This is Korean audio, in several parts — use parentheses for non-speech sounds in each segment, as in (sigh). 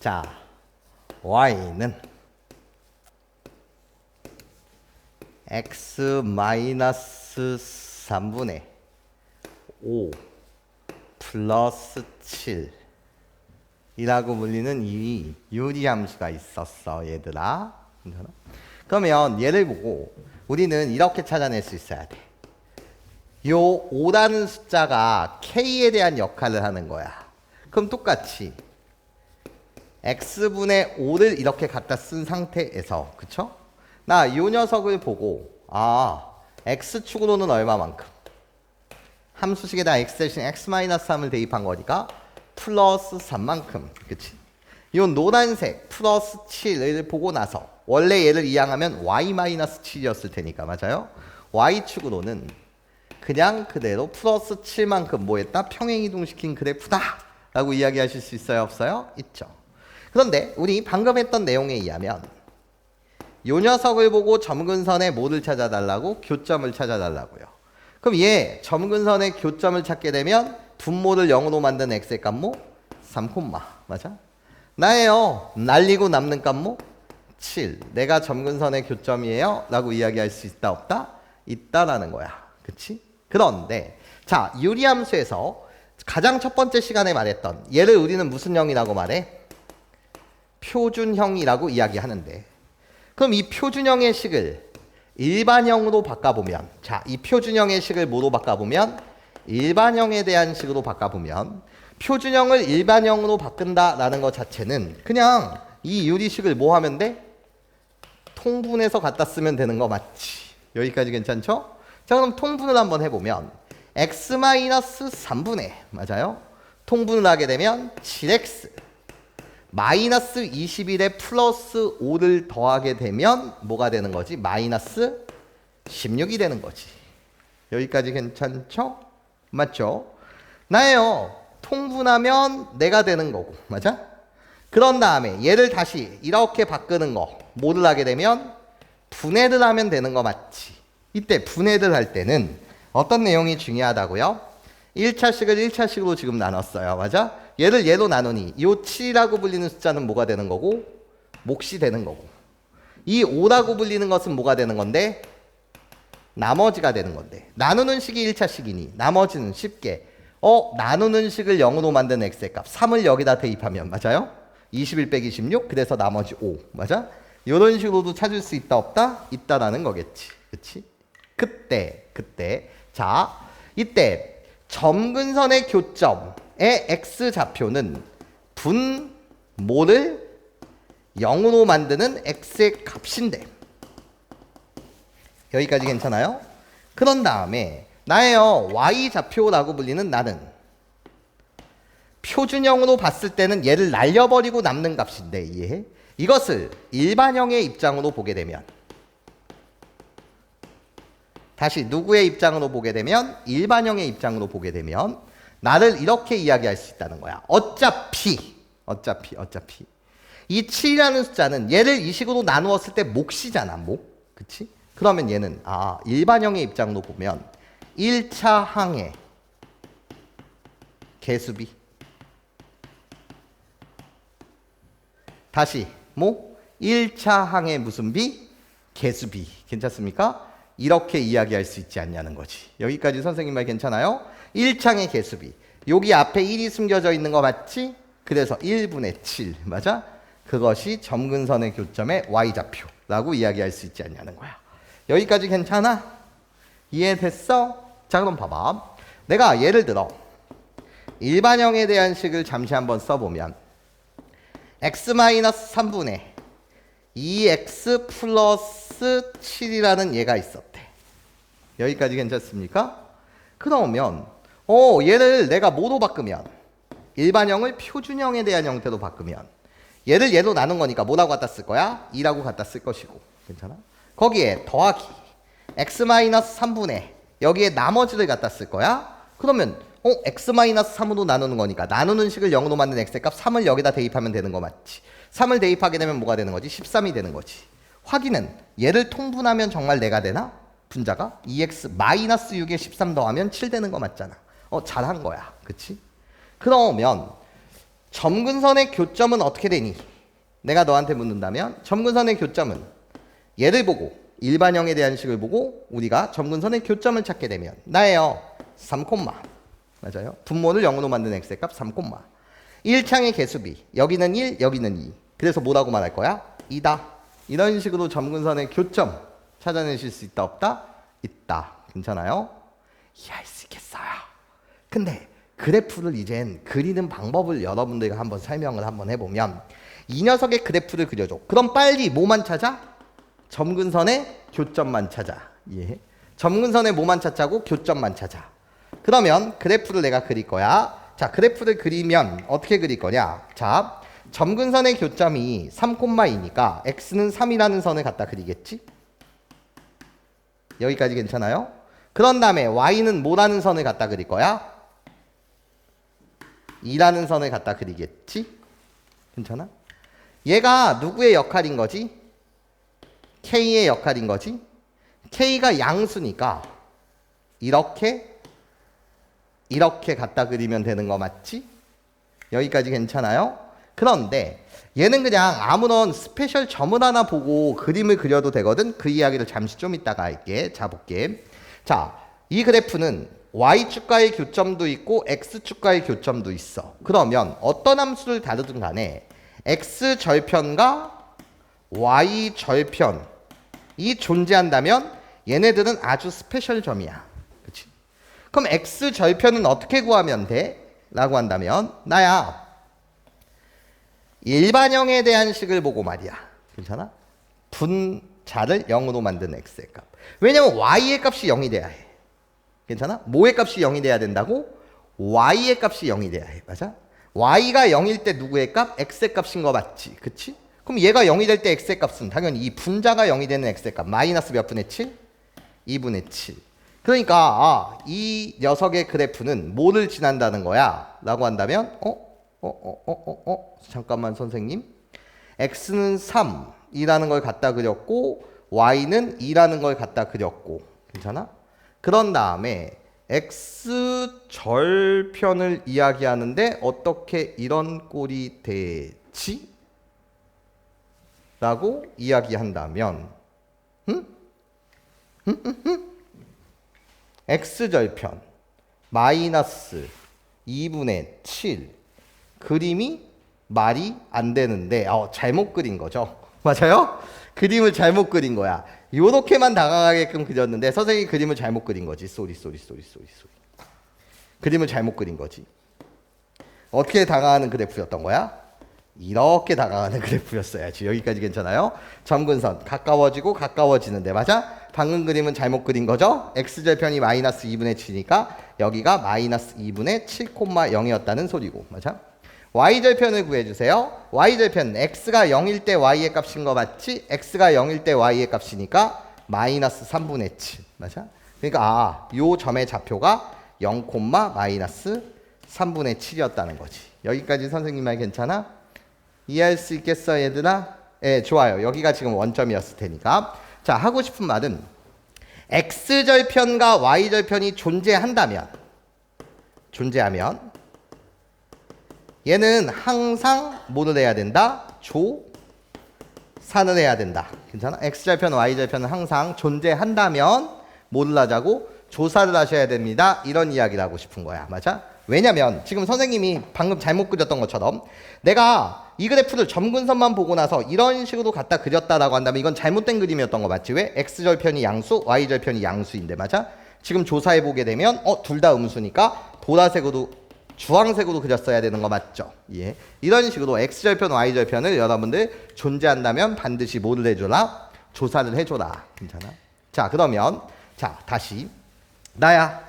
자, y는 x 마이너스 3분의 5 플러스 7 이라고 불리는 이 유리함수가 있었어 얘들아? 그러면 얘를 보고 우리는 이렇게 찾아낼 수 있어야 돼. 요 5라는 숫자가 k에 대한 역할을 하는 거야. 그럼 똑같이 x분의 5를 이렇게 갖다 쓴 상태에서 그쵸? 나요 녀석을 보고 아 x축으로는 얼마만큼 함수식에다 x 대신 x-3을 대입한 거니까 플러스 3만큼 그치? 요 노란색 플러스 7을 보고 나서 원래 얘를 이항하면 y-7이었을 테니까 맞아요? y축으로는 그냥 그대로 플러스 7만큼 뭐 했다? 평행이동시킨 그래프다 라고 이야기하실 수 있어요? 없어요? 있죠. 그런데 우리 방금 했던 내용에 의하면 요 녀석을 보고 점근선의 뭐를 찾아달라고? 교점을 찾아달라고요. 그럼 얘 점근선의 교점을 찾게 되면 분모를 0으로 만든 x의 값모 3, 맞아? 나예요. 날리고 남는 값모 7. 내가 점근선의 교점이에요. 라고 이야기할 수 있다 없다? 있다라는 거야. 그치? 그런데 자 유리함수에서 가장 첫 번째 시간에 말했던 얘를 우리는 무슨 형이라고 말해? 표준형이라고 이야기하는데 그럼 이 표준형의 식을 일반형으로 바꿔보면 자 이 표준형의 식을 뭐로 바꿔보면 일반형에 대한 식으로 바꿔보면 표준형을 일반형으로 바꾼다라는 것 자체는 그냥 이 유리식을 뭐 하면 돼? 통분해서 갖다 쓰면 되는 거 맞지? 여기까지 괜찮죠? 자 그럼 통분을 한번 해보면 x-3분의 맞아요? 통분을 하게 되면 7x 마이너스 21에 플러스 5를 더하게 되면 뭐가 되는 거지? 마이너스 16이 되는 거지. 여기까지 괜찮죠? 맞죠? 나예요. 통분하면 내가 되는 거고. 맞아? 그런 다음에 얘를 다시 이렇게 바꾸는 거. 뭐를 하게 되면 분해를 하면 되는 거 맞지? 이때 분해를 할 때는 어떤 내용이 중요하다고요? 1차식을 1차식으로 지금 나눴어요. 맞아? 얘를 얘로 나누니 이 7이라고 불리는 숫자는 뭐가 되는 거고? 몫이 되는 거고. 이 5라고 불리는 것은 뭐가 되는 건데? 나머지가 되는 건데. 나누는 식이 1차식이니 나머지는 쉽게 어, 나누는 식을 0으로 만든 x의 값 3을 여기다 대입하면 맞아요? 21 빼기 16 그래서 나머지 5 맞아? 이런 식으로도 찾을 수 있다 없다? 있다라는 거겠지. 그치? 그때 그때 자 이때 점근선의 교점의 x 좌표는 분모를 0으로 만드는 x의 값인데 여기까지 괜찮아요? 그런 다음에 나예요 y 좌표라고 불리는 나는 표준형으로 봤을 때는 얘를 날려버리고 남는 값인데 이해해? 이것을 일반형의 입장으로 보게 되면 다시 누구의 입장으로 보게 되면 일반형의 입장으로 보게 되면 나를 이렇게 이야기할 수 있다는 거야. 어차피 어차피 어차피 이 7이라는 숫자는 얘를 이 식으로 나누었을 때 몫이잖아. 몫. 그치? 그러면 얘는 아 일반형의 입장으로 보면 1차 항의 개수비 다시 뭐 1차 항의 무슨 비? 개수비 괜찮습니까? 이렇게 이야기할 수 있지 않냐는 거지. 여기까지 선생님 말 괜찮아요? 1창의 개수비. 여기 앞에 1이 숨겨져 있는 거 맞지? 그래서 1분의 7. 맞아? 그것이 점근선의 교점의 y좌표라고 이야기할 수 있지 않냐는 거야. 여기까지 괜찮아? 이해됐어? 자 그럼 봐봐. 내가 예를 들어 일반형에 대한 식을 잠시 한번 써보면 x-3분의 2x 플러스 7이라는 얘가 있었대. 여기까지 괜찮습니까? 그러면 어 얘를 내가 뭐로 바꾸면 일반형을 표준형에 대한 형태로 바꾸면 얘를 얘로 나눈 거니까 뭐라고 갖다 쓸 거야? 2라고 갖다 쓸 것이고 괜찮아? 거기에 더하기 x-3분의 여기에 나머지를 갖다 쓸 거야? 그러면 어 x-3으로 나누는 거니까 나누는 식을 0으로 만든 x의 값 3을 여기다 대입하면 되는 거 맞지? 3을 대입하게 되면 뭐가 되는 거지? 13이 되는 거지. 확인은 얘를 통분하면 정말 내가 되나? 분자가 2x-6에 13 더하면 7 되는 거 맞잖아. 어 잘한 거야. 그치? 그러면 점근선의 교점은 어떻게 되니? 내가 너한테 묻는다면 점근선의 교점은 얘를 보고 일반형에 대한 식을 보고 우리가 점근선의 교점을 찾게 되면 나예요. 3 맞아요. 분모를 0으로 만든 x의 값 3 1창의 개수비 여기는 1 여기는 2 그래서 뭐라고 말할 거야? 2다 이런 식으로 점근선의 교점 찾아내실 수 있다 없다? 있다 괜찮아요? 이해할 수 있겠어요 근데 그래프를 이젠 그리는 방법을 여러분들과 한번 설명을 한번 해보면 이 녀석의 그래프를 그려줘 그럼 빨리 뭐만 찾아? 점근선의 교점만 찾아 예. 점근선의 뭐만 찾자고? 교점만 찾아 그러면 그래프를 내가 그릴 거야 자, 그래프를 그리면 어떻게 그릴 거냐? 자, 점근선의 교점이 3,2니까 x는 3이라는 선을 갖다 그리겠지? 여기까지 괜찮아요? 그런 다음에 y는 뭐라는 선을 갖다 그릴 거야? 2라는 선을 갖다 그리겠지? 괜찮아? 얘가 누구의 역할인 거지? k의 역할인 거지? k가 양수니까 이렇게 이렇게 갖다 그리면 되는 거 맞지? 여기까지 괜찮아요? 그런데 얘는 그냥 아무런 스페셜 점을 하나 보고 그림을 그려도 되거든. 그 이야기를 잠시 좀 이따가 할게. 자, 볼게. 자, 이 그래프는 y축과의 교점도 있고 x축과의 교점도 있어. 그러면 어떤 함수를 다루든 간에 x절편과 y절편이 존재한다면 얘네들은 아주 스페셜 점이야. 그럼 x 절편은 어떻게 구하면 돼? 라고 한다면 나야 일반형에 대한 식을 보고 말이야. 괜찮아? 분자를 0으로 만든 x의 값. 왜냐면 y의 값이 0이 돼야 해. 괜찮아? 뭐의 값이 0이 돼야 된다고? y의 값이 0이 돼야 해. 맞아? y가 0일 때 누구의 값? x의 값인 거 맞지? 그치? 그럼 얘가 0이 될 때 x의 값은 당연히 이 분자가 0이 되는 x의 값. 마이너스 몇 분의 7? 2분의 7. 그러니까 아, 이 녀석의 그래프는 뭐를 지난다는 거야? 라고 한다면 어? 어? 어? 어? 어? 어? 잠깐만 선생님 x는 3이라는 걸 갖다 그렸고 y는 2라는 걸 갖다 그렸고 괜찮아? 그런 다음에 x 절편을 이야기하는데 어떻게 이런 꼴이 되지? 라고 이야기한다면? 응? x절편 마이너스 2분의 7 그림이 말이 안 되는데 어, 잘못 그린 거죠. 맞아요? 그림을 잘못 그린 거야. 요렇게만 다가가게끔 그렸는데 선생님이 그림을 잘못 그린 거지. 쏘리 쏘리 쏘리 쏘리 쏘리. 그림을 잘못 그린 거지. 어떻게 다가가는 그래프였던 거야? 이렇게 다가가는 (laughs) 그래프였어야지. 여기까지 괜찮아요? 점근선 가까워지고 가까워지는데 맞아? 방금 그림은 잘못 그린 거죠? x절편이 마이너스 2분의 7이니까 여기가 마이너스 2분의 7,0이었다는 소리고 맞아? Y절편을 구해주세요. y절편 x가 0일 때 y의 값인 거 맞지? x가 0일 때 y의 값이니까 마이너스 3분의 7 맞아? 그러니까 아, 요 점의 좌표가 0, 마이너스 3분의 7이었다는 거지. 여기까지 선생님 말 괜찮아? 이해할 수 있겠어 얘들아? 예, 좋아요. 여기가 지금 원점이었을 테니까. 자, 하고 싶은 말은 x절편과 y절편이 존재한다면 존재하면 얘는 항상 뭐를 해야 된다? 조산을 해야 된다. 괜찮아? x절편, y절편은 항상 존재한다면 뭐를 하자고? 조사를 하셔야 됩니다. 이런 이야기를 하고 싶은 거야. 맞아? 왜냐면 지금 선생님이 방금 잘못 그렸던 것처럼 내가 이 그래프를 점근선만 보고 나서 이런 식으로 갖다 그렸다라고 한다면 이건 잘못된 그림이었던 거 맞지? 왜? x절편이 양수, y절편이 양수인데 맞아? 지금 조사해 보게 되면 어 둘 다 음수니까 보라색으로 주황색으로 그렸어야 되는 거 맞죠? 예. 이런 식으로 x절편, y절편을 여러분들 존재한다면 반드시 뭐를 해줘라? 조사를 해줘라. 괜찮아? 자 그러면 자 다시 나야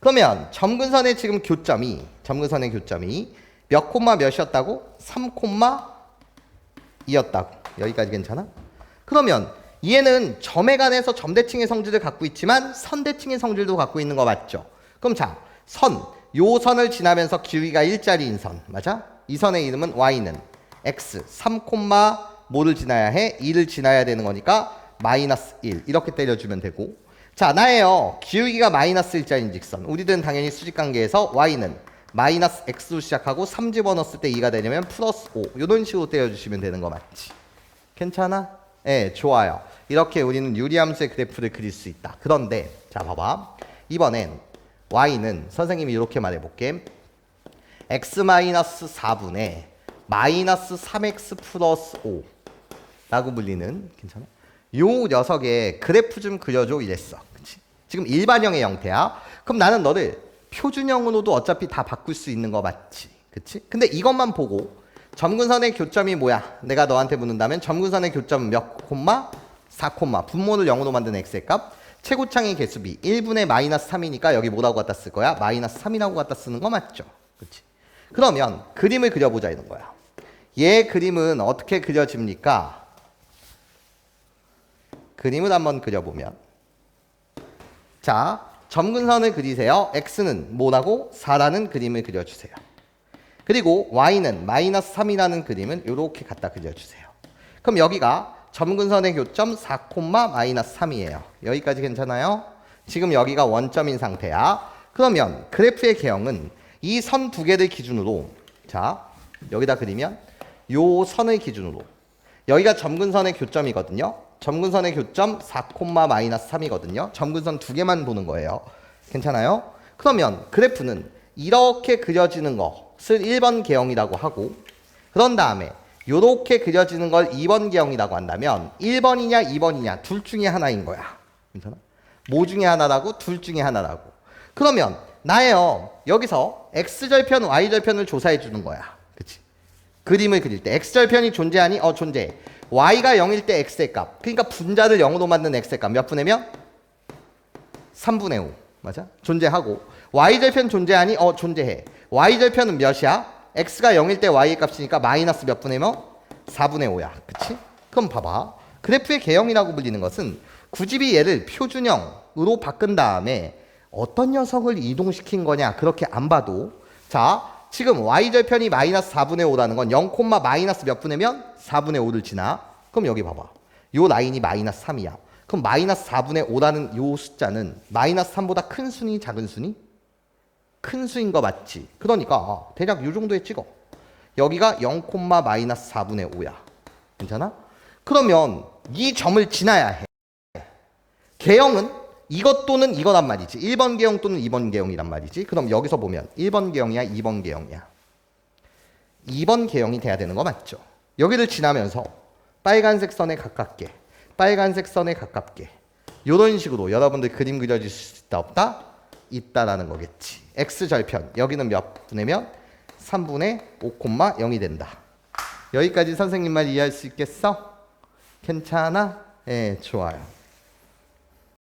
그러면 점근선의 지금 교점이 점근선의 교점이 몇 콤마 몇이었다고? 3 콤마이었다고. 여기까지 괜찮아? 그러면 얘는 점에 관해서 점대칭의 성질을 갖고 있지만 선대칭의 성질도 갖고 있는 거 맞죠? 그럼 자, 선. 요 선을 지나면서 길이가 일자리인 선. 맞아? 이 선의 이름은 y는 x 3, 뭐를 지나야 해? 2를 지나야 되는 거니까 마이너스 1 이렇게 때려주면 되고 자 나예요 기울기가 마이너스 일자인 직선 우리들은 당연히 수직관계에서 y는 마이너스 x로 시작하고 3 집어넣었을 때 2가 되려면 플러스 5 이런 식으로 떼어주시면 되는 거 맞지? 괜찮아? 예, 좋아요. 이렇게 우리는 유리함수의 그래프를 그릴 수 있다. 그런데 자 봐봐. 이번엔 y는 선생님이 이렇게 말해볼게. x-4분의 마이너스 3x 플러스 5 라고 불리는 괜찮아? 요 녀석의 그래프 좀 그려줘 이랬어. 그치? 지금 일반형의 형태야. 그럼 나는 너를 표준형으로도 어차피 다 바꿀 수 있는 거 맞지? 그치? 근데 이것만 보고 점근선의 교점이 뭐야? 내가 너한테 묻는다면 점근선의 교점 몇 콤마? 4 콤마. 분모를 0으로 만든 x의 값. 최고창의 개수비 1분의 마이너스 3이니까 여기 뭐라고 갖다 쓸 거야? 마이너스 3이라고 갖다 쓰는 거 맞죠? 그치? 그러면 그림을 그려보자 이런 거야. 얘 그림은 어떻게 그려집니까? 그림을 한번 그려보면 자 점근선을 그리세요. x는 뭐라고? 4라는 그림을 그려주세요. 그리고 y는 마이너스 3이라는 그림은 이렇게 갖다 그려주세요. 그럼 여기가 점근선의 교점 4, 마이너스 3이에요. 여기까지 괜찮아요? 지금 여기가 원점인 상태야. 그러면 그래프의 개형은 이 선 두 개를 기준으로 자 여기다 그리면 요 선을 기준으로 여기가 점근선의 교점이거든요. 점근선의 교점 4, 마이너스 3이거든요. 점근선 두 개만 보는 거예요. 괜찮아요? 그러면 그래프는 이렇게 그려지는 것을 1번 개형이라고 하고 그런 다음에 이렇게 그려지는 걸 2번 개형이라고 한다면 1번이냐 2번이냐 둘 중에 하나인 거야. 괜찮아? 뭐 중에 하나라고? 둘 중에 하나라고. 그러면 나예요. 여기서 x절편, y절편을 조사해 주는 거야. 그치? 그림을 그릴 때 x절편이 존재하니? 어 존재해. y가 0일 때 x의 값. 그러니까 분자를 0으로 만든 x의 값 몇 분의 면? 3분의 5. 맞아? 존재하고 y절편 존재하니? 어 존재해. y절편은 몇이야? X가 0일 때 y의 값이니까 마이너스 몇 분의 면? 4분의 5야. 그치? 그럼 봐봐. 그래프의 개형이라고 불리는 것은 굳이 얘를 표준형으로 바꾼 다음에 어떤 녀석을 이동시킨 거냐 그렇게 안 봐도 자 지금 y절편이 마이너스 4분의 5라는 건 0, 마이너스 몇 분의 면? 4분의 5를 지나 그럼 여기 봐봐 요 라인이 마이너스 3이야 그럼 마이너스 4분의 5라는 요 숫자는 마이너스 3보다 큰 순위 작은 순위? 큰 수인 거 맞지? 그러니까 아, 대략 요 정도에 찍어 여기가 0, 마이너스 4분의 5야 괜찮아? 그러면 이 점을 지나야 해 개형은 이것 또는 이거란 말이지. 1번 개형 또는 2번 개형이란 말이지. 그럼 여기서 보면 1번 개형이야, 2번 개형이야. 2번 개형이 돼야 되는 거 맞죠? 여기를 지나면서 빨간색 선에 가깝게, 빨간색 선에 가깝게 이런 식으로 여러분들 그림 그려질 수 있다 없다? 있다라는 거겠지. X 절편 여기는 몇 분이면 3분의 5, 0이 된다. 여기까지 선생님 말 이해할 수 있겠어? 괜찮아? 예, 좋아요.